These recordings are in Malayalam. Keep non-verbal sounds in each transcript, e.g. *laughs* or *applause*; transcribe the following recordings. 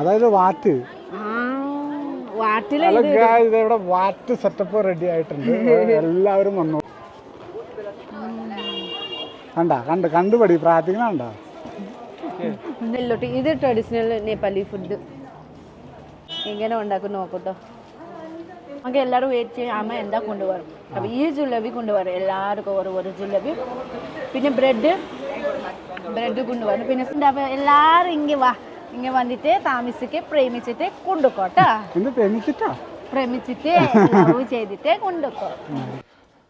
അതായത് വാറ്റ്. ഇവിടെ വാറ്റ് സെറ്റപ്പ് റെഡി ആയിട്ടുണ്ട്. *laughs* എല്ലാവരും വന്നു. കണ്ട കണ്ട് കണ്ടുപടി പ്രാർത്ഥിക്കണ കണ്ട? ഇത് ട്രഡീഷണൽ നേപ്പാളി ഫുഡ് എങ്ങനെ ഉണ്ടാക്കും നോക്കട്ടോ. നമുക്ക് എല്ലാവരും വെയിറ്റ് ചെയ്യും. അമ്മ എന്താ കൊണ്ടുവരും അപ്പോൾ ഈ ജുലബി കൊണ്ടുവരും എല്ലാവർക്കും ഒരു ഒരു ജുലബി. പിന്നെ ബ്രെഡ് ബ്രെഡ് കൊണ്ടുവരും പിന്നെ എല്ലാവരും ഇങ്ങനെ വാ. ഇങ്ങനെ വന്നിട്ട് താമസിക്ക് പ്രേമിച്ചിട്ട് തെന്നിച്ചിട്ടാ പ്രേമിച്ചിട്ട്? ലവ് ചെയ്തിട്ട് കൊണ്ടുപോ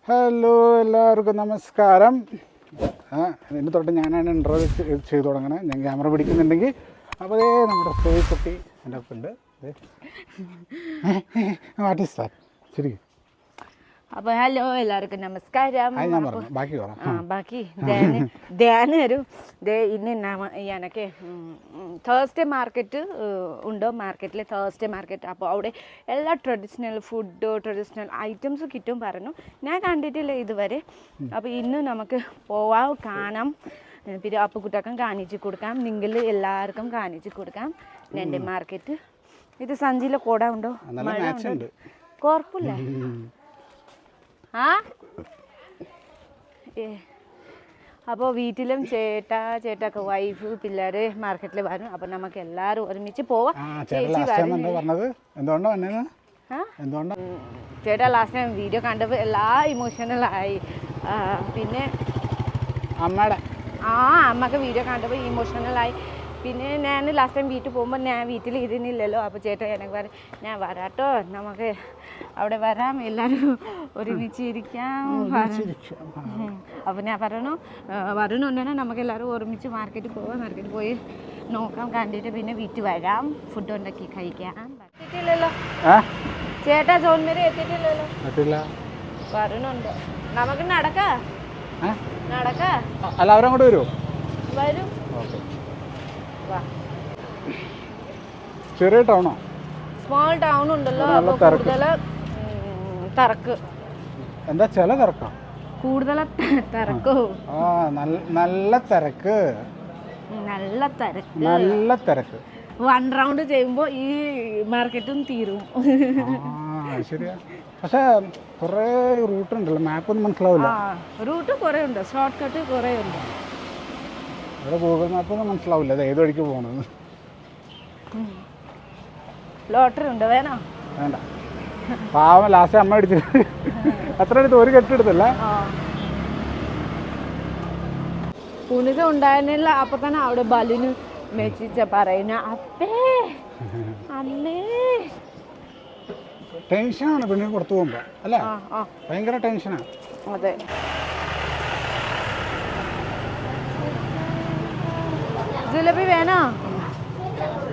ഹലോ എല്ലാവർക്കും നമസ്കാരം. എന്റെ തൊട്ട് ഞാനാണ് ഇൻട്രോ ചെയ്തു തുടങ്ങണേ. ഞാൻ ക്യാമറ പിടിക്കുന്നുണ്ടെങ്കിൽ അപ്പോൾ നമ്മുടെ സോയി കുട്ടി എന്റെ ഒപ്പം ഉണ്ട് വാട്ട് ഈസ് ദാറ്റ് ശരി അപ്പോൾ ഹലോ എല്ലാവർക്കും നമസ്കാരം. ബാക്കി ധ്യാന *laughs* ഒരു ഇന്ന് ഞാനൊക്കെ തേഴ്സ്ഡേ മാർക്കറ്റ് ഉണ്ടോ മാർക്കറ്റിൽ തേഴ്സ്ഡേ മാർക്കറ്റ് അപ്പോൾ അവിടെ എല്ലാ ട്രഡീഷണൽ ഫുഡ് ട്രഡീഷണൽ ഐറ്റംസ് കിട്ടും പറഞ്ഞു. ഞാൻ കണ്ടിട്ടില്ല ഇതുവരെ. അപ്പോൾ ഇന്ന് നമുക്ക് പോവാം കാണാം. പിന്നെ അപ്പുക്കുട്ടക്കം കാണിച്ച് കൊടുക്കാം. നിങ്ങൾ എല്ലാവർക്കും കാണിച്ച് കൊടുക്കാം. രണ്ട് മാർക്കറ്റ് ഇത് സഞ്ചിയിലെ കൂടെ ഉണ്ട്? കുഴപ്പമില്ല ആ? ഏ. അപ്പോൾ വീട്ടിലും ചേട്ടാ ചേട്ടൊക്കെ വൈഫ് പിള്ളേർ മാർക്കറ്റിൽ വരും. അപ്പം നമുക്ക് എല്ലാവരും ഒരുമിച്ച് പോവാം. ചേട്ടാ ലാസ്റ്റ് ടൈം വീഡിയോ കണ്ടപ്പോൾ എല്ലാ ഇമോഷണലായി പിന്നെ അമ്മയുടെ. ആ അമ്മയ്ക്ക് വീഡിയോ കണ്ടപ്പോൾ ഇമോഷണലായി പിന്നെ ഞാൻ ലാസ്റ്റ് ടൈം വീട്ടിൽ പോകുമ്പോൾ ഞാൻ വീട്ടിൽ ഇരുന്നില്ലല്ലോ. അപ്പോൾ ചേട്ടൻ എനിക്ക് പറയും ഞാൻ വരാട്ടോ നമുക്ക് അവിടെ വരാം എല്ലാവരും ഒരുമിച്ച് ഇരിക്കാം. അപ്പോൾ ഞാൻ പറഞ്ഞു വരണുണ്ടെങ്കിൽ നമുക്ക് എല്ലാവരും ഒരുമിച്ച് മാർക്കറ്റിൽ പോവാം മാർക്കറ്റിൽ പോയി നോക്കാം കണ്ടിട്ട് പിന്നെ വീട്ടിൽ വരാം. ഫുഡ് ഉണ്ടാക്കി കഴിക്കാം. എത്തിയിട്ടില്ലല്ലോ. ചേട്ടാ ജോൺ വരെ എത്തിയിട്ടില്ലല്ലോ. വരണുണ്ട് നമുക്ക് നടക്കാം. നടക്കാം. അല്ല അവരങ്ങോട്ട് വരുമോ വരും. ഓക്കെ. ചെറിയ ടൗണോ? സ്മോൾ ടൗൺ ഉണ്ടല്ലോ നല്ല അപ്പോൾ തിരക്ക്. കൂടുതൽ തിരക്ക്. എന്താ ചില തിരക്കാം? കൂടുതൽ തിരക്കോ? ആ നല്ല നല്ല തിരക്ക്. നല്ല തിരക്ക്. നല്ല തിരക്ക്. വൺ റൗണ്ട് ചെയ്യുമ്പോൾ ഈ മാർക്കറ്റും തീരും. ആ ശരിയാ. പക്ഷേ കുറേ റൂട്ട് ഉണ്ടല്ലോ മാപ്പ് ഒന്നും മനസ്സിലാവില്ല. റൂട്ട് കുറേ ഉണ്ട് ഷോർട്ട് കട്ട് കുറേ ഉണ്ട്. ഇവിടെ ഗൂഗിൾ മാപ്പൊന്നും മനസ്സിലാവില്ല. അത് ഏത് വഴിക്ക് പോകണമെന്ന് ലോട്ടറി ഉണ്ട് വേണോ? വേണ്ട. പാവം ലാസ്റ്റ് അമ്മ അടിച്ചു. അത്ര എടുത്ത് ഒരു കെട്ടെടുത്തല്ല പുനിത ഉണ്ടായിരുന്നില്ല അപ്പൊ തന്നെ അവിടെ ബലിന് മെച്ചിച്ച പറയുന്ന അപ്പേ അമ്മേ. ടെൻഷനാണ് പെണ്ണിന് പുറത്തു പോകുമ്പോ അല്ലേ? ഭയങ്കര ടെൻഷനാണ് അതെ. ജിലേബി വേണോ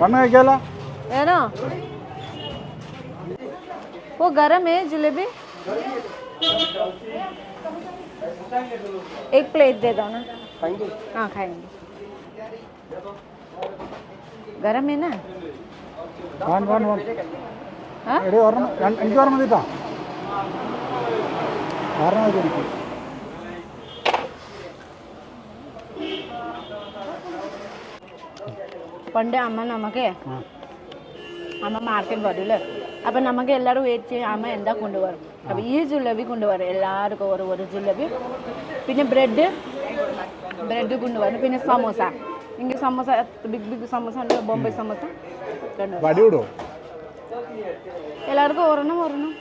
വണ്ണം കഴിക്കാലോ വേണോ वो गरम है जलेबी एक प्लेट दे दो ना हाँ खाएंगे गरम है ना വൺ വൺ വൺ हाँ എടി ഓർമ്മ രണ്ട്- എനിക്ക് ഓർമ്മ മതിട്ടാ ഓർമ്മ പണ്ട് അമ്മ നമുക്ക് അമ്മ മാർക്കറ്റ് അല്ലേ അപ്പം നമുക്ക് എല്ലാവരും വെയിറ്റ് ചെയ്യും അമ്മ എന്താ കൊണ്ടുവരും അപ്പം ഈ ജുലബി കൊണ്ടുവരും എല്ലാവർക്കും ഒരു ഒരു ജുലബി. പിന്നെ ബ്രെഡ് ബ്രെഡ് കൊണ്ടുവരും പിന്നെ സമോസ. ഇങ്ങനെ സമോസ ബിഗ് ബിഗ് സമോസ ഉണ്ട് ബോംബെ സമോസ. കൊണ്ടുവരും എല്ലാവർക്കും ഒരെണ്ണം ഒരെണ്ണം.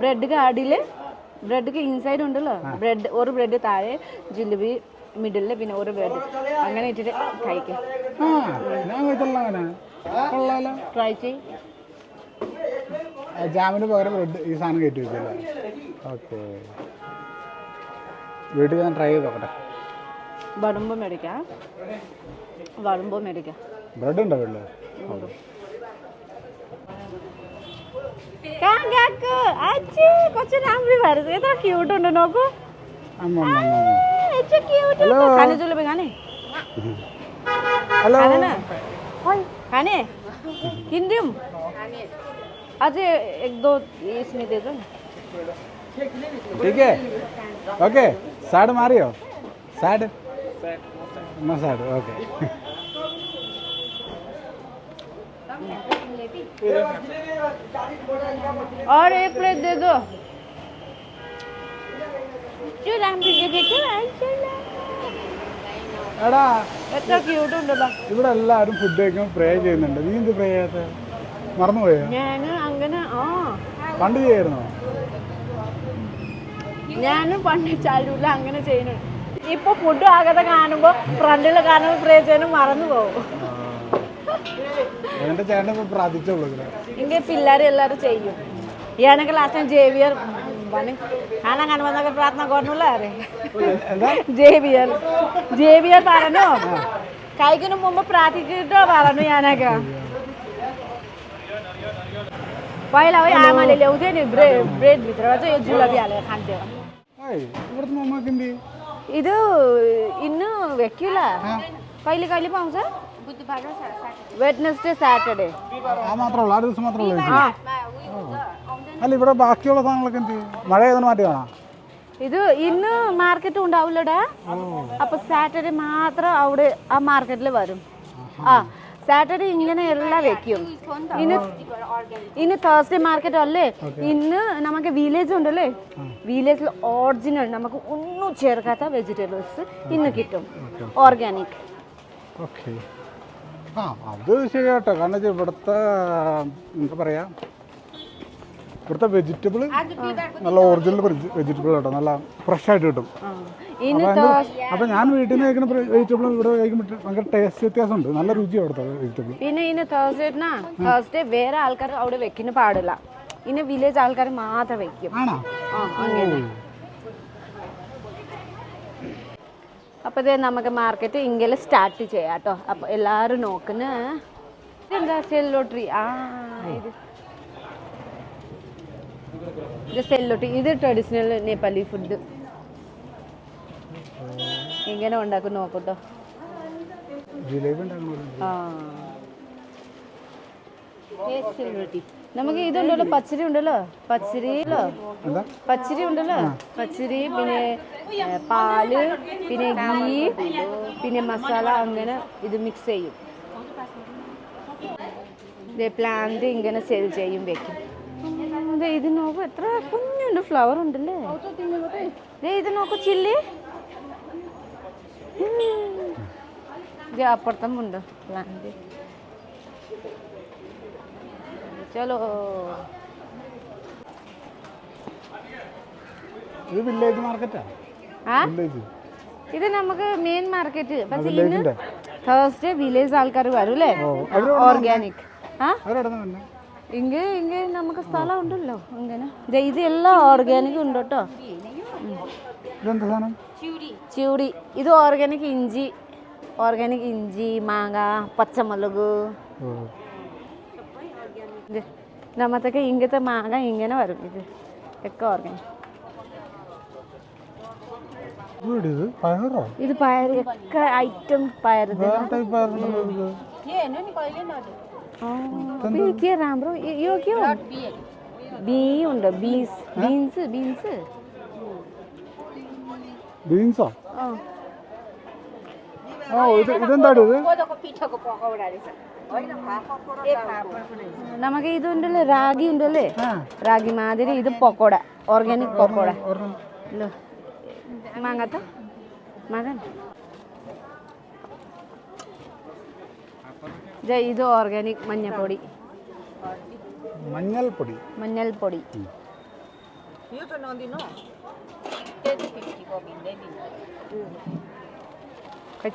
ബ്രെഡ് അടിയിൽ ബ്രെഡ് ഇൻസൈഡ് ഉണ്ടല്ലോ. ബ്രെഡ് ഒരു ബ്രെഡ് താഴെ ജിലേബി മിഡിലിൽ പിന്നെ ഒരു ബ്രെഡ് അങ്ങനെ ഇട്ടിട്ട് കഴിക്കാം. ആ ഞാൻ അങ്ങനെ. കൊള്ളാലോ. ട്രൈ ചെയ് ആ, ജാമിന് പകരം ബ്രെഡ് ഈ സാധനം കയറ്റി വെച്ചല്ലേ ഓക്കെ. വീട്ടിൽ ഞാൻ ട്രൈ ചെയ്ത് നോക്കട്ടെ വടുമ്പ് മേടിക്കാം. വടുമ്പ് മേടിക്കാം. ബ്രെഡ് ഉണ്ടോ വീട്ടിൽ കാക്കാക്ക്. അച്ഛേ കൊച്ചു രാമി വരുന്നത് എത്ര ക്യൂട്ട് ഉണ്ട് നോക്കൂ. അമ്മ അമ്മ. तो खाने जो लोग खाने हेलो खाने ना खाने किन दूँ आज एक दो इसमें दे दो ठीक है ओके साइड मारियो साइड नो साइड ओके और एक प्लेट दे दो। चलो हम भी देखे चलो। എടാ എത്ര ക്യൂട്ട് ഉണ്ടല്ലോ. ഇവിടെ എല്ലാവരും ഫുഡ് കഴിക്കുമ്പോൾ പ്രേ ചെയ്യുന്നുണ്ട്. നീ എന്ത് പ്രേ ചെയ്യാത്ത? മറന്നുപോയോ? ഞാൻ അങ്ങനെ ആ. പണ്ട് ചെയ്യായിരുന്നോ? ഞാനും പണ്ട് ചൈൽഡ്ഹുഡിൽ അങ്ങനെ ചെയ്യുന്നു ഇപ്പൊ ഫുഡ് ആകാതെ കാണുമ്പോ ഫ്രണ്ടിൽ കാണുമ്പോൾ പ്രേ ചെയ്യാനും മറന്നു പോകും എന്റെ ചേട്ടൻ പ്രാർത്ഥിച്ചുള്ളൂ പ്രാർത്ഥിച്ചോളൂ ഇതിൽ. ഇങ്ങനെ ചെയ്യും. എനിക്ക് ലാസ്റ്റ് ടൈം भने? खाना खानुभन्दा प्रार्थना गर्नु ल। अरे जेबियर जेबियर पारानु ಕಾಯ್ಗಿನ ಮೊಮ್ಮ ಪ್ರಾತಿಕಿಟ್ಟು ಬರನು ಯಾನಾಗ पहिला है आमाले ल्याउँथ्यो नि ब्रेड भित्र चाहिँ यो जुलबी हालेर खान्थ्यो। इदु इन्नु ವೆಕ್ಯುಲ कहिले कहिले पाउँछ? बुधबार र स्याटरडे वेडनेसडे स्याटरडे मात्र मात्र അല്ല ഇവിടെ ബാക്കിയുള്ള സാധനങ്ങളൊക്കെ എന്ത് മഴ ഏതാണ് മാറ്റി കാണാം. ഇത് ഇന്ന് മാർക്കറ്റ് ഉണ്ടാവില്ലടാ. അപ്പൊ സാറ്റർഡേ മാത്രം അവിടെ ആ മാർക്കറ്റിൽ വരും. ആ സാറ്റർഡേ ഇങ്ങനെ എല്ലാം വെക്കും. ഇന്ന് ഇന്ന് തേഴ്സ്ഡേ മാർക്കറ്റ് അല്ലേ? ഇന്ന് നമുക്ക് വില്ലേജ് ഉണ്ടല്ലേ? വില്ലേജിൽ ഒറിജിനൽ നമുക്ക് ഒന്നും ചേർക്കാത്ത വെജിറ്റബിൾസ് ഇന്ന് കിട്ടും. ഓർഗാനിക് ഓക്കെ ആ അത് ശരിയാട്ടോ. കാരണം ഇവിടുത്തെ എന്താ പറയുക ഇവിടുത്തെ വെജിറ്റബിൾ നല്ല ഒറിജിനൽ വെജിറ്റബിൾ കേട്ടോ നല്ല ഫ്രഷ് ആയിട്ട് കിട്ടും. അപ്പൊ ഞാൻ വീട്ടിൽ നിന്ന് കഴിക്കുന്ന വെജിറ്റബിളും ഇവിടെ കഴിക്കുമ്പോൾ ഭയങ്കര ടേസ്റ്റ് വ്യത്യാസമുണ്ട്. നല്ല രുചി അവിടുത്തെ വെജിറ്റബിൾ പിന്നെ ഇന്ന് തേഴ്സ്ഡേനാ തേഴ്സ്ഡേ വേറെ ആൾക്കാർ അവിടെ വെക്കുന്ന പാടില്ല. ഇനി വില്ലേജ് ആൾക്കാർ മാത്രം വെക്കും. ആണോ? ആ അങ്ങനെ. അപ്പൊ ഇത് നമുക്ക് മാർക്കറ്റ് ഇങ്ങനെ സ്റ്റാർട്ട് ചെയ്യാം കേട്ടോ. അപ്പൊ എല്ലാരും നോക്കുന്ന ലോട്ടറി സെല്ലോട്രി ആ ഇത്. ഇത് സെല്ലോട്രി ഇത് ട്രഡീഷണൽ നേപ്പാലി ഫുഡ് ഇങ്ങനെ ഉണ്ടാക്കും നോക്കട്ടോ. നമുക്ക് ഇതുണ്ടല്ലോ പച്ചരി ഉണ്ടല്ലോ. പച്ചരിയിലോ പച്ചരി ഉണ്ടല്ലോ. പച്ചരി പിന്നെ പാൽ പിന്നെ ഗീ പിന്നെ മസാല അങ്ങനെ ഇത് മിക്സ് ചെയ്യും. പ്ലാന്റ് ഇങ്ങനെ സെൽ ചെയ്യും വെക്കും. ദേ ഇത് നോക്കൂ എത്ര കുഞ്ഞുണ്ട് ഫ്ലവർ ഉണ്ടല്ലേ? ദേ ഇത് നോക്കൂ ചില്ലി. ഇത് അപ്പുറത്തും ഉണ്ട് പ്ലാന്റ് ചലോ. ഇത് വില്ലേജ് മാർക്കറ്റാ ആ? വില്ലേജ് ഇത് നമുക്ക് മെയിൻ മാർക്കറ്റ് പക്ഷെ ഇന്ന് വില്ലേജിന്റെ തേഴ്സ്ഡേ വില്ലേജ് ആൾക്കാർ വരും അല്ലേ അവർ ഓർഗാനിക് ആ? അവരവിടെ തന്നെ ഇങ്ങ ഇങ്ങ നമുക്ക് സ്ഥലം ഉണ്ടല്ലോ. ഇങ്ങനെ. ദേ ഇത് എല്ലാം ഓർഗാനിക് ഉണ്ട് കേട്ടോ. ഇതെന്താ സാധനം? ചിউടി ഇത് ഓർഗാനിക് ഇഞ്ചി. ഓർഗാനിക് ഇഞ്ചി മാങ്ങ പച്ചമുളക്. ഓ. ഇത് നമ്മത്തൊക്കെ ഇങ്ങനത്തെ മാങ്ങ ഇങ്ങനെ വരും. ഇത് ഒക്കെ ഓർഗാനിക് ഇവിടെ ഇത്? പയറോ? ഇത് പയർ ഒക്കെ ഐറ്റം പയർ വേറെ ടൈപ്പ് പയറുണ്ടല്ലോ ഇത് के राम्रो यो- यो के हो बी ഉണ്ട് ബീൻസ് ബീൻസ് ബീൻസ് ബീൻസോ ആ ഇത് ഇതെന്താടി ഇത് നമുക്ക് ഇതുണ്ടല്ലോ റാഗി ഉണ്ടല്ലേ ആ റാഗി മാതിരി ഇത് പക്കോട ഓർഗാനിക് പക്കോട ഒരെണ്ണം ലോ മാങ്ങാത്ത മകൻ ഇത് ഓർഗാനിക് മഞ്ഞൾപ്പൊടി. മഞ്ഞൾപ്പൊടി. മഞ്ഞൾപ്പൊടി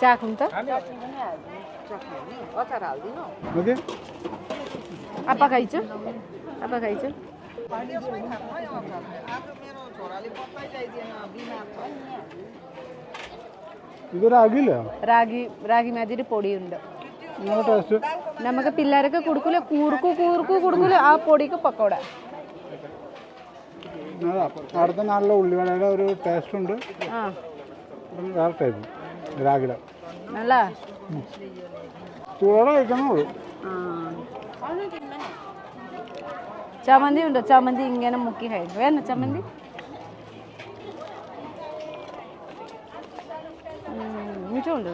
ചാക്കും അപ്പ കഴിച്ചു. അപ്പ കഴിച്ചു. ഇത് റാഗി രാഗി റാഗി മാതിരി പൊടിയുണ്ട്. നമുക്ക് പിള്ളേരൊക്കെ കൊടുക്കൂല? കൂർക്കു കൂർക്കു കൊടുക്കൂല? ആ പൊടിക്ക് പക്കോട. അടുത്ത നാളിലെ ഉള്ളിവടയുടെ ഒരു ടേസ്റ്റ് ഉണ്ട്. വേറെ ടൈപ്പ് രാഗില നല്ല? ചൂടോടെ കഴിക്കണേ ആ. ചമ്മന്തി ഉണ്ടോ? ചമ്മന്തി ഇങ്ങനെ മുക്കി കഴിക്കും. വേണോ ചമ്മന്തി. മിച്ചമുണ്ട്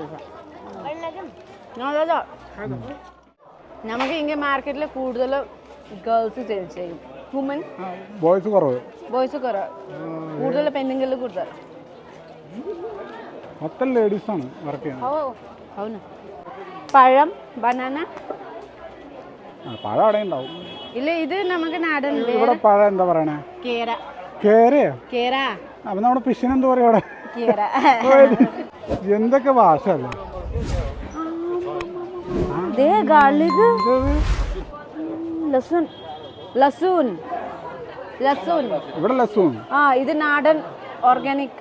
നല്ലതാ നമുക്ക് ഇന്ത്യൻ മാർക്കറ്റിൽ കൂടുതൽ ഗേൾസ് സെയിൽ ചെയ്യും. വുമൻ ബോയ്സ് കുറവ്. ബോയ്സ് കുറവ്. കൂടുതൽ പെണ്ണുങ്ങളിൽ കൂടുതൽ? മൊത്തം ലേഡീസ് ആണ് വർക്ക് ചെയ്യുന്നത്. ഓ അവന. പഴം ബനാന പഴം അവിടെ ഉണ്ടാവും. ഇല്ല ഇത് നമുക്ക് നാടൻ ഇവിടെ പഴം എന്താ പറയണേ? കേര. കേരയോ? കേര. അപ്പൊ നമ്മുടെ പിഷിനെന്താ പറയാ ഇവിടെ എന്തൊക്കെ ഭാഷ അല്ലേ ദേ ഗാർലിക് ലസുൻ. ലസൂൻ. ലസൂൻ. ഇവിടെ ലസൂൺ ആ ഇത് നാടൻ ഓർഗാനിക്.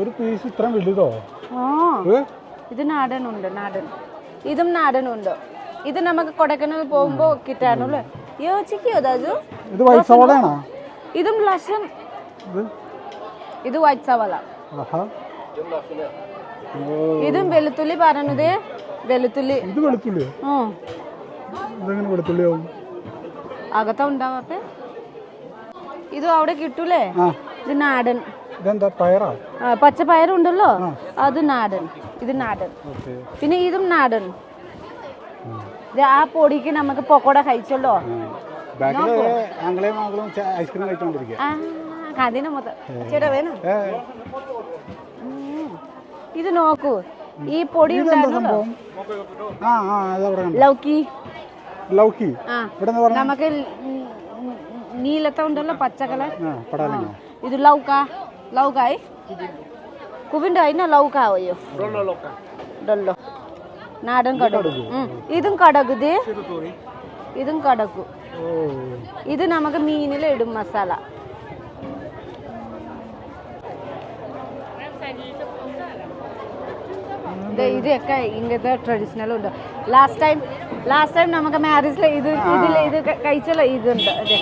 ഒരു പീസ് ഇത്ര വലുതോ ആ. ഇത് നാടൻ ഉണ്ട് നാടൻ. ഇതും നാടൻ ഉണ്ട് ഇത് നമുക്ക് കൊടക്കനാൽ പോകുമ്പോ കിട്ടാനുള്ളു യോജിക്കോ ദാജു ഇത് വൈറ്റ് സവാളയാണോ? ഇതും ലസൺ ഇത്? വൈറ്റ് സവാള. ആഹാ. ഇതും വെളുത്തുള്ളി പറഞ്ഞത് വെളുത്തുള്ളി. ഇത് വെളുത്തുള്ളിയോ? ഉം. ഇതെങ്ങനെ വെളുത്തുള്ളിയാവും? അകത്ത ഉണ്ടാവാത്ത ഇത് അവിടെ കിട്ടൂലേ? ഇത് നാടൻ. ഇതെന്താ പയറാ? ആ, പച്ചപ്പയറുണ്ടല്ലോ? അത് നാടൻ. ഇത് നാടൻ. പിന്നെ ഇതും നാടൻ. ആ പൊടിക്ക് നമുക്ക് പൊക്കോട കഴിച്ചല്ലോ ഐസ്ക്രീം കഴിച്ചോണ്ടിരിക്കുക ആ കതിന മൊത്തം. ചേട്ടാ വേണം. ഇത് നോക്കൂ. ഈ പൊടി ലൗക്കി. ലൗക്കി? നമുക്ക് നീലത്ത ഉണ്ടല്ലോ പച്ച ഇത് ലൗക്ക. ലൗക്കായി. കുവിന്റെ അതിന് ലൗക്കാവയോ ഡോ നാടൻ കടകു. ഇതും കടക് ഇതും. കടക്കു ഇത് നമുക്ക് മീനിൽ ഇടും മസാല. ഇതൊക്കെ ഇങ്ങനത്തെ ട്രഡീഷണലും ഉണ്ട്. ലാസ്റ്റ് ടൈം ലാസ്റ്റ് ടൈം നമുക്ക് മാരേജിൽ ഇത് ഇതിൽ ഇത് കഴിച്ചുള്ള ഇതുണ്ട്. അതെ.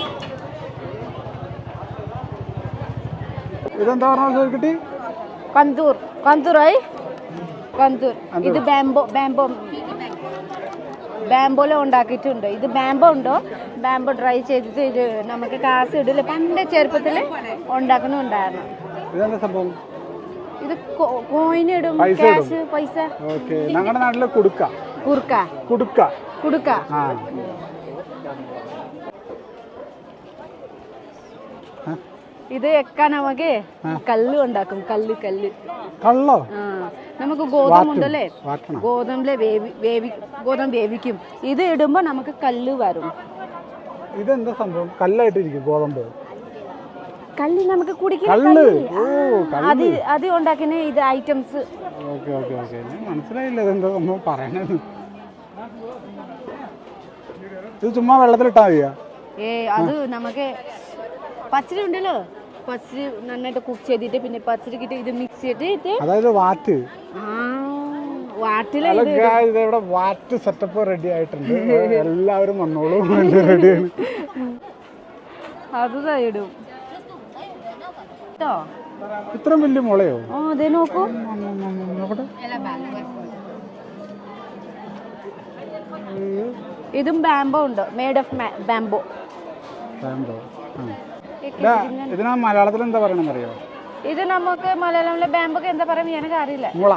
ഇതെന്താ പറഞ്ഞത് കന്തൂർ. കന്തൂറായി കന്തൂർ. ഇത് ബാംബോ ബാംബോ. ബാംബോല ഉണ്ടാക്കിയിട്ടുണ്ട്. ഇത് ബാംബോ ഉണ്ടോ? ബാംബോ ഡ്രൈ ചെയ്തിട്ട് നമുക്ക് കാസ് ഇടില്ല പണ്ട് ചെറുപ്പത്തിൽ ഉണ്ടാക്കുന്നുണ്ടായിരുന്നു സംഭവം? ഇത് കോയിൻ ഇടും പൈസ ക്യാഷ് പൈസ. ഓക്കെ ഞങ്ങളുടെ നാട്ടിൽ കുടുക്ക. കുറുക്ക. കുടുക്ക. കുടുക്ക. ആ. ആ, ഇത് നമുക്ക് കല്ല് ഉണ്ടാക്കും. കല്ല് കല്ല് കള്ളോ? നമുക്ക് ഗോതമ്പ് ഉണ്ടല്ലേ? വാട്ടണം. ഗോതമ്പിലെ വേവി വേവി ഗോതമ്പ് വേവിക്കും. ഇത് ഇടുമ്പോ നമുക്ക് കല്ല് വരും. ഇതെന്താ സംഭവം? കല്ലായിട്ടിരിക്കും ഗോതമ്പ്. കല്ല് നമുക്ക് കുടിക്കുന്ന കള്ള് ഓ അത് അത് ഉണ്ടാക്കുന്ന ഇത് ഐറ്റംസ് ഓക്കെ ഓക്കെ ഓക്കെ. മനസ്സിലായില്ല ഇതെന്താ സംഭവം പറയണത്. ഇത് ചുമ്മാ വെള്ളത്തിലിട്ടാ മതിയാ? ഏ അത് നമുക്ക് പച്ചരി ഉണ്ടല്ലോ. പച്ചരി നന്നായിട്ട് കുക്ക് ചെയ്തിട്ട് പിന്നെ പച്ചരിക്കിട്ട് ഇത് മിക്സ് ചെയ്തിട്ട് അതായത് വാറ്റ്. ആ വാട്ടിലെ guys, ഇവിടെ വാറ്റ് സെറ്റപ്പ് റെഡി ആയിട്ടുണ്ട്. *laughs* എല്ലാവരും വന്നോളൂ റെഡിയാണ് അത് ദാ ഇടും. കേട്ടോ ഇത്ര വലിയ മുളയോ? ഓ അതെ നോക്കൂ. നോക്കട്ടെ. ഇതും ബാംബോ ഉണ്ട്. Made of bamboo bamboo. ആ. ഇതാ, ഇതിനാ മലയാളത്തിൽ എന്താ പറയണെന്ന് അറിയോ ഇത് നമുക്ക് മലയാളത്തിലെ ബാംബോക്ക് എന്താ പറയുക എനിക്ക് അറിയില്ല. മുള.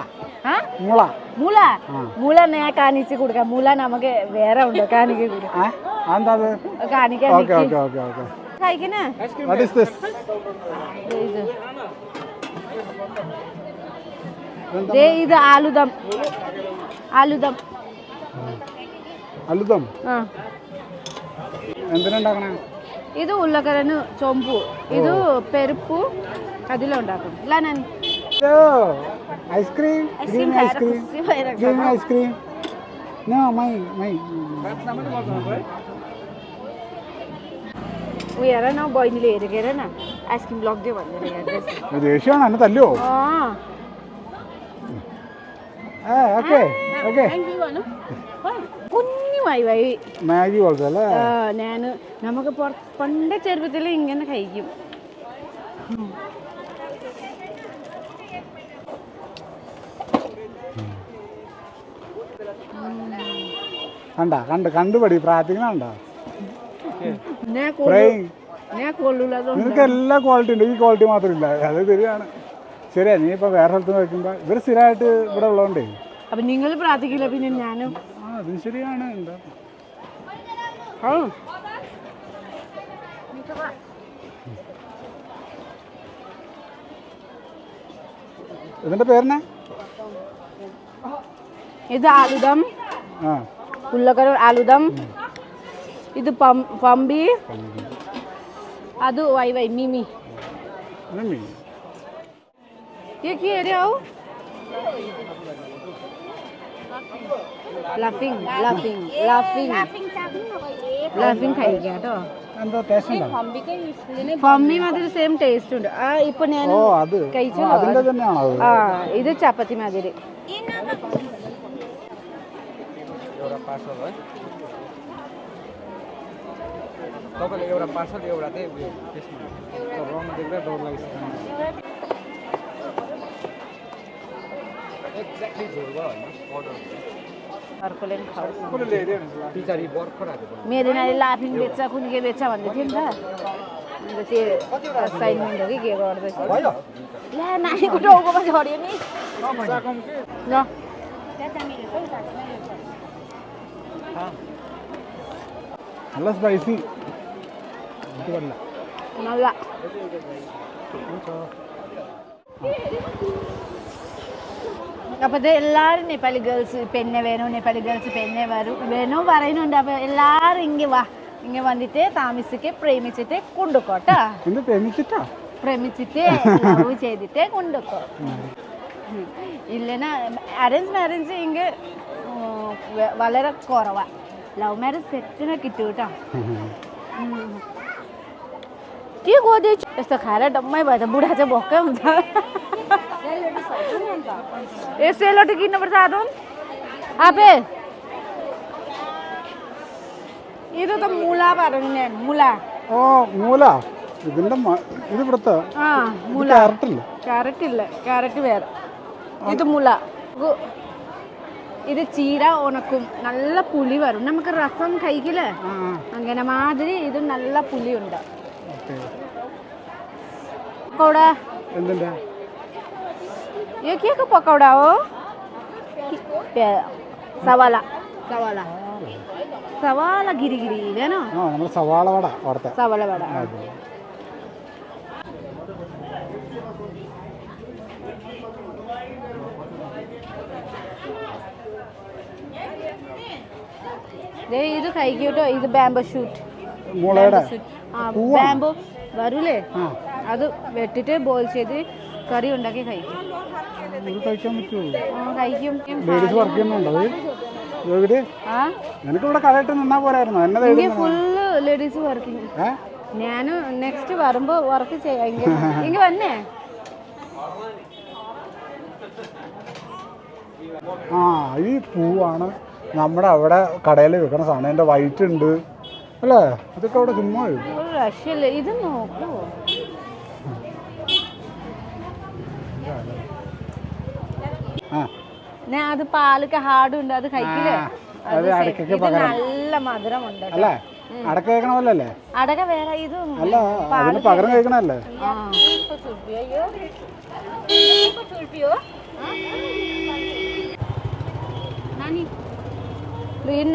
ആ? മുള. മുള? മൂല ഞാൻ കാണിച്ചു കൊടുക്കാം. മുള നമുക്ക് വേറെ ഉണ്ട്. കാണിക്കാൻ ആ കാണിക്കാൻ ഓക്കെ ഓക്കെ ഓക്കെ ഓക്കെ കഴിക്കണേ? വാട്ട് ഈസ് ദിസ് ദേ ഇത്. ദേ ഇത് ആലുദം. ആലുദം. അലുതം ആ. എന്തിനുണ്ടാക്കണേ? ഇത് ഉള്ളക്കരന് ചൊമ്പു. ഇത് പെരുപ്പു അതിലുണ്ടാക്കും. ഇല്ല ഞാൻ ice cream? Green ice cream? Green ice cream? No my my. ഉയരണോ ബോയിനിൽ ഏറുകയറണ ഐസ്ക്രീം ബ്ലോക്ക് ദേ വന്നിട്ട് ദേഷ്യമാണ് എന്നെ തല്ലുവോ? ആ. ആ ഓക്കെ ഓക്കെ. കുഞ്ഞുമായി വൈ. മാഗി പോലത്തെ അല്ലേ? ഞാൻ നമുക്ക് പണ്ട് ചെറുപ്പത്തിൽ ഇങ്ങനെ കഴിക്കും. കണ്ട കണ്ട് കണ്ടുപടി പ്രാർത്ഥിക്കണ കണ്ടോ? നിനക്ക് എല്ലാ ക്വാളിറ്റി ഉണ്ട്. ഈ ക്വാളിറ്റി മാത്രമില്ല. അത് ശരിയാണ്. ശരിയാ നീ ഇപ്പൊ വേറെ സ്ഥലത്ത് നോക്കുമ്പോ ഇവർ സ്ഥിരമായിട്ട് ഇവിടെ ഉള്ളതുകൊണ്ടേ. അപ്പൊ നിങ്ങൾ പ്രാർത്ഥിക്കില്ല പിന്നെ ഞാനും ആ അതും ശരിയാണ്. എന്താ? ഇതിന്റെ പേരെന്നാ? ഇത് ആലുദം. ആ. ഉള്ളക്കര ആലുദം. ഇത് പം പമ്പി അത് വൈ വൈ മിമി ഇത് മീൻ ये की एरिया हो लाफिंग लाफिंग लाफिंग लाफिंग കഴിക്കുക കേട്ടോ എന്താ ടേസ്റ്റ് ഉണ്ടോ ഫമ്മി മാതിരി സെയിം ടേസ്റ്റ് ഉണ്ട് ആ ഇപ്പൊ ഞാൻ ഓ അത് കഴിച്ചു ആ, അതിന്റെ തന്നെയാണോ അത് ആ ഇത് ചപ്പാത്തി മാതിരി तपाईँले एउटा पार्सल एउटा चाहिँ उयो त्यसमा। रङ देख्दा डर लागिसक्यो एक्ज्याक्टली झोल भयो होइन मेरिनाले लाफिङ बेच्छ? कुन के बेच्छ भन्दै थियो नि त। अन्त त्यो असाइनमेन्ट हो कि के गर्दैछ? ला नानीको टाउको पनि झऱ्यो नि? ल। लस भाइ എനിക്ക് പറ്റില്ല നല്ല അപ്പോൾ ഇത് എല്ലാവരും നേപ്പാളി ഗേൾസ് പെണ്ണെ വേണോ നേപ്പാളി ഗേൾസ് പെണ്ണെ വരും വേണോ പറയുന്നുണ്ട് അപ്പോൾ എല്ലാവരും ഇങ്ങ് വാ ഇങ്ങ് വന്നിട്ട് താമസിക്ക് പ്രേമിച്ചിട്ട് കൊണ്ടുക്കോട്ടാ എന്ത് പ്രേമിച്ചിട്ടാ പ്രേമിച്ചിട്ട് ലവ് ചെയ്തിട്ട് കൊണ്ടുക്കോ ഇല്ലന അറേഞ്ച് മാരേജ് ഇങ്ങ് വളരെ കുറവാ. ലവ് മാരേജ് പെറ്റിനെ കിട്ടും കേട്ടോ के गोदे यस्तो खाएर डम्मै भयो त बुढा चाहिँ भक्कै हुन्छ ए सेलरोटी किन्नुपर्छ आदो आफे ഇത് ତ മുല പറഞ്ഞു ഞാൻ മുല ഓ മൂല ഇതിന്റെ മ- ഇത് ഇവിടുത്തെ ആ ഇത് മുല ക്യാരറ്റ് ഇല്ല ക്യാരറ്റ് ഇല്ല ക്യാരറ്റ് വേറെ ഇത് മുല ഗു- ഇത് ചീര ഉണക്കും നല്ല പുളി വരും നമുക്ക് രസം കഴിക്കില്ലേ ആ അങ്ങനെ മാതിരി ഇത് നല്ല പുളിയുണ്ട് ഗിരി വട വട. ഇത് കഴിക്കൂട്ടോ ഇത് ബാംബോ ഷൂട്ട് മുളയുടെ? ബാംബോ വരൂലേ? അത് വെട്ടിട്ട് ബോയിൽ ചെയ്ത് കറി ഉണ്ടാക്കി കഴിക്കും. കഴിക്കാൻ പറ്റുമോ? ഫുള്ള് ലേഡീസ് വർക്കിംഗ് ഞാൻ നെക്സ്റ്റ് വരുമ്പോ വർക്ക് ചെയ്യാം. *laughs* ഇങ്ങ വന്നേ. ആ ഈ പൂവാണ് നമ്മുടെ അവിടെ കടയിൽ വെക്കുന്ന സാധനം. എന്റെ വൈറ്റ് ഉണ്ട്. അല്ലേ? ഇതൊക്കെ അവിടെ ചുമ്മാ ഇത് നോക്കൂ. ആ. ഞാൻ അത് പാലൊക്കെ ഹാർഡും ഉണ്ട്. അത് കഴിക്കില്ലേ? ഇത് നല്ല മധുരമുണ്ട്. അല്ലേ? അടക്ക കഴിക്കണമല്ലേ അടക്ക അടക വേറെ ഇത് അല്ല അതിന് പകരം കഴിക്കണല്ലേ ആ. Liin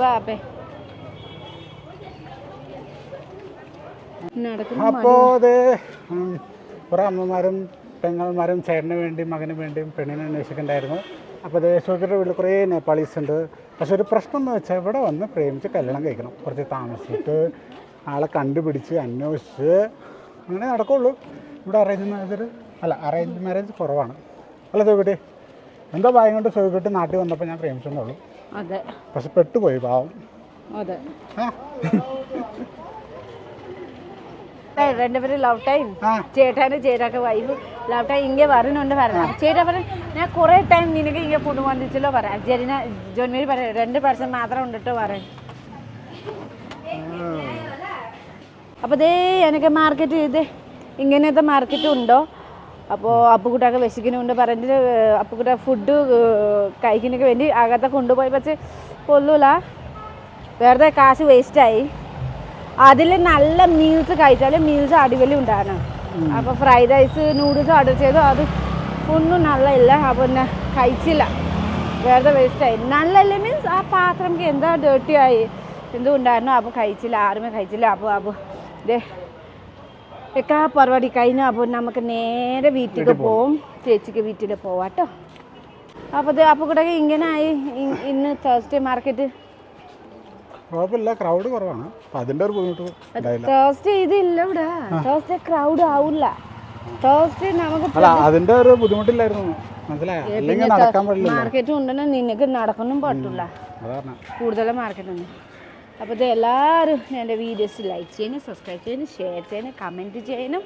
nani. അപ്പോ അത് അമ്മമാരും പെങ്ങന്മാരും ചേട്ടന് വേണ്ടിയും മകന് വേണ്ടിയും പെണ്ണിനെ അന്വേഷിക്കണ്ടായിരുന്നു അപ്പോൾ അത് വീട്ടിൽ കുറേ നേപ്പാളീസ് ഉണ്ട് പക്ഷെ ഒരു പ്രശ്നം എന്ന് വെച്ചാൽ ഇവിടെ വന്ന് പ്രേമിച്ച് കല്യാണം കഴിക്കണം. കുറച്ച് താമസിച്ചിട്ട് ആളെ കണ്ടുപിടിച്ച് അന്വേഷിച്ച് അങ്ങനെ നടക്കുള്ളൂ. ഇവിടെ അറേഞ്ച് മാരേജ് അല്ല അറേഞ്ച് മാരേജ് കുറവാണ്. അല്ല സോകുട്ടി എന്താ ഭയം കൊണ്ട് സോകുട്ടി നാട്ടിൽ വന്നപ്പോൾ ഞാൻ പ്രേമിച്ചെന്നുള്ളൂ അതെ. പക്ഷെ പെട്ടുപോയി പാവം. അതെ. രണ്ടുപേരും ലവ് ടൈം ചേട്ടാനും ചേട്ടാക്ക് വൈഫ് ലവ് ടൈം ഇങ്ങനെ വരുന്നുണ്ട് പറഞ്ഞു ചേട്ടാ പറഞ്ഞു ഞാൻ കുറേ ടൈം നിനക്ക് ഇങ്ങനെ ഫുഡ് വന്നിച്ചല്ലോ പറയാം. ജെറിന ജോൺമേരി പറയാം രണ്ട് പേഴ്സൺ മാത്രം ഉണ്ടിട്ട് പറയാം അപ്പോൾ ദേ എനിക്ക് മാർക്കറ്റ് ചെയ്ത് ഇങ്ങനത്തെ മാർക്കറ്റ് ഉണ്ടോ? അപ്പോൾ അപ്പുകുട്ടൊക്കെ വിശക്കുന്നുണ്ട് പറഞ്ഞിട്ട് അപ്പുകുട്ട ഫുഡ് കഴിക്കുന്നതിന് വേണ്ടി അകത്തെ കൊണ്ടുപോയി. പക്ഷേ കൊള്ളൂല. വെറുതെ കാശ് വേസ്റ്റായി അതിൽ നല്ല മീൽസ് കഴിച്ചാൽ മീൽസ് അടിപൊളി ഉണ്ടാണ്. അപ്പോൾ ഫ്രൈഡ് റൈസ് നൂഡിൽസ് ഓർഡർ ചെയ്തു. അത് ഒന്നും നല്ല ഇല്ല അപ്പോൾ പിന്നെ കഴിച്ചില്ല. വെറുതെ വേസ്റ്റായി നല്ലല്ല മീൻസ് ആ പാത്രം എന്താ ഡേർട്ടി ആയി. എന്തോ ഉണ്ടായിരുന്നു അപ്പോൾ കഴിച്ചില്ല. ആരുമേ കഴിച്ചില്ല. അപ്പോൾ അപ്പോൾ ദേ ഒക്കെ പരിപാടി കഴിഞ്ഞു അപ്പോൾ നമുക്ക് നേരെ വീട്ടിൽ പോവും. ചേച്ചിക്ക് വീട്ടിൽ പോവാട്ടോ അപ്പോൾ ഇത് അപ്പോൾ കൂടെ ഇങ്ങനെ ആയി ഇന്ന് തേഴ്സ്ഡേ മാർക്കറ്റ് കുഴപ്പമില്ല ക്രൗഡ് കുറവാണ്. അതിന്റെ ഒരു ബുദ്ധിമുട്ട് തേഴ്സ്ഡേ ഇതില്ല ഇവിടെ. തേഴ്സ്ഡേ ക്രൗഡ് ആവില്ല തേഴ്സ്ഡേ നമുക്ക് അല്ല അതിന്റെ ഒരു ബുദ്ധിമുട്ടില്ലായിരുന്നു. മനസ്സിലായോ? അല്ലെങ്കിൽ നടക്കാൻ പാടില്ല മാർക്കറ്റ് ഉണ്ടെന്ന് നിനക്ക് നടക്കൊന്നും കൂടുതലും കൂടുതൽ മാർക്കറ്റ് ഉണ്ട് അപ്പോൾ ഇത് എല്ലാവരും എന്റെ വീഡിയോസ് ലൈക്ക് ചെയ്യാനും സബ്സ്ക്രൈബ് ചെയ്യാനും ഷെയർ ചെയ്യാനും കമന്റ് ചെയ്യാനും.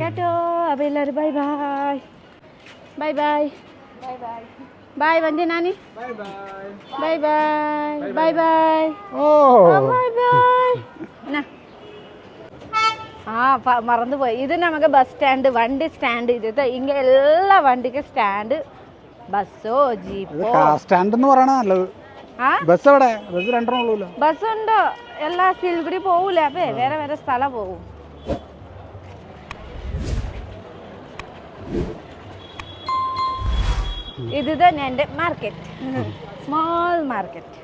കേട്ടോ? അപ്പോൾ എല്ലാവരും bye bye bye bye bye bye bye വഞ്ചനാനി Bye bye. Bye bye bye bye ഓ. ബൈ ബൈ എന്നാ? ആ മറന്നു പോയി ഇത് നമുക്ക് ബസ് സ്റ്റാൻഡ് വണ്ടി സ്റ്റാൻഡ് ഇത് ഇങ്ങ എല്ലാ വണ്ടിക്കും സ്റ്റാൻഡ് ബസ്സോ ജീപ്പോ. സ്റ്റാൻഡ് എന്ന് പറയണ നല്ലത്. ആ ബസ് എവിടെ ബസ് രണ്ടെണ്ണം ഉള്ളൂല്ലോ. ബസ് ഉണ്ട് എല്ലാ സിൽഗുരി പോവൂല? അപ്പേ വേറെ വേറെ സ്ഥലം പോകും ഇത് തന്നെ എന്റെ മാർക്കറ്റ് സ്മോൾ മാർക്കറ്റ്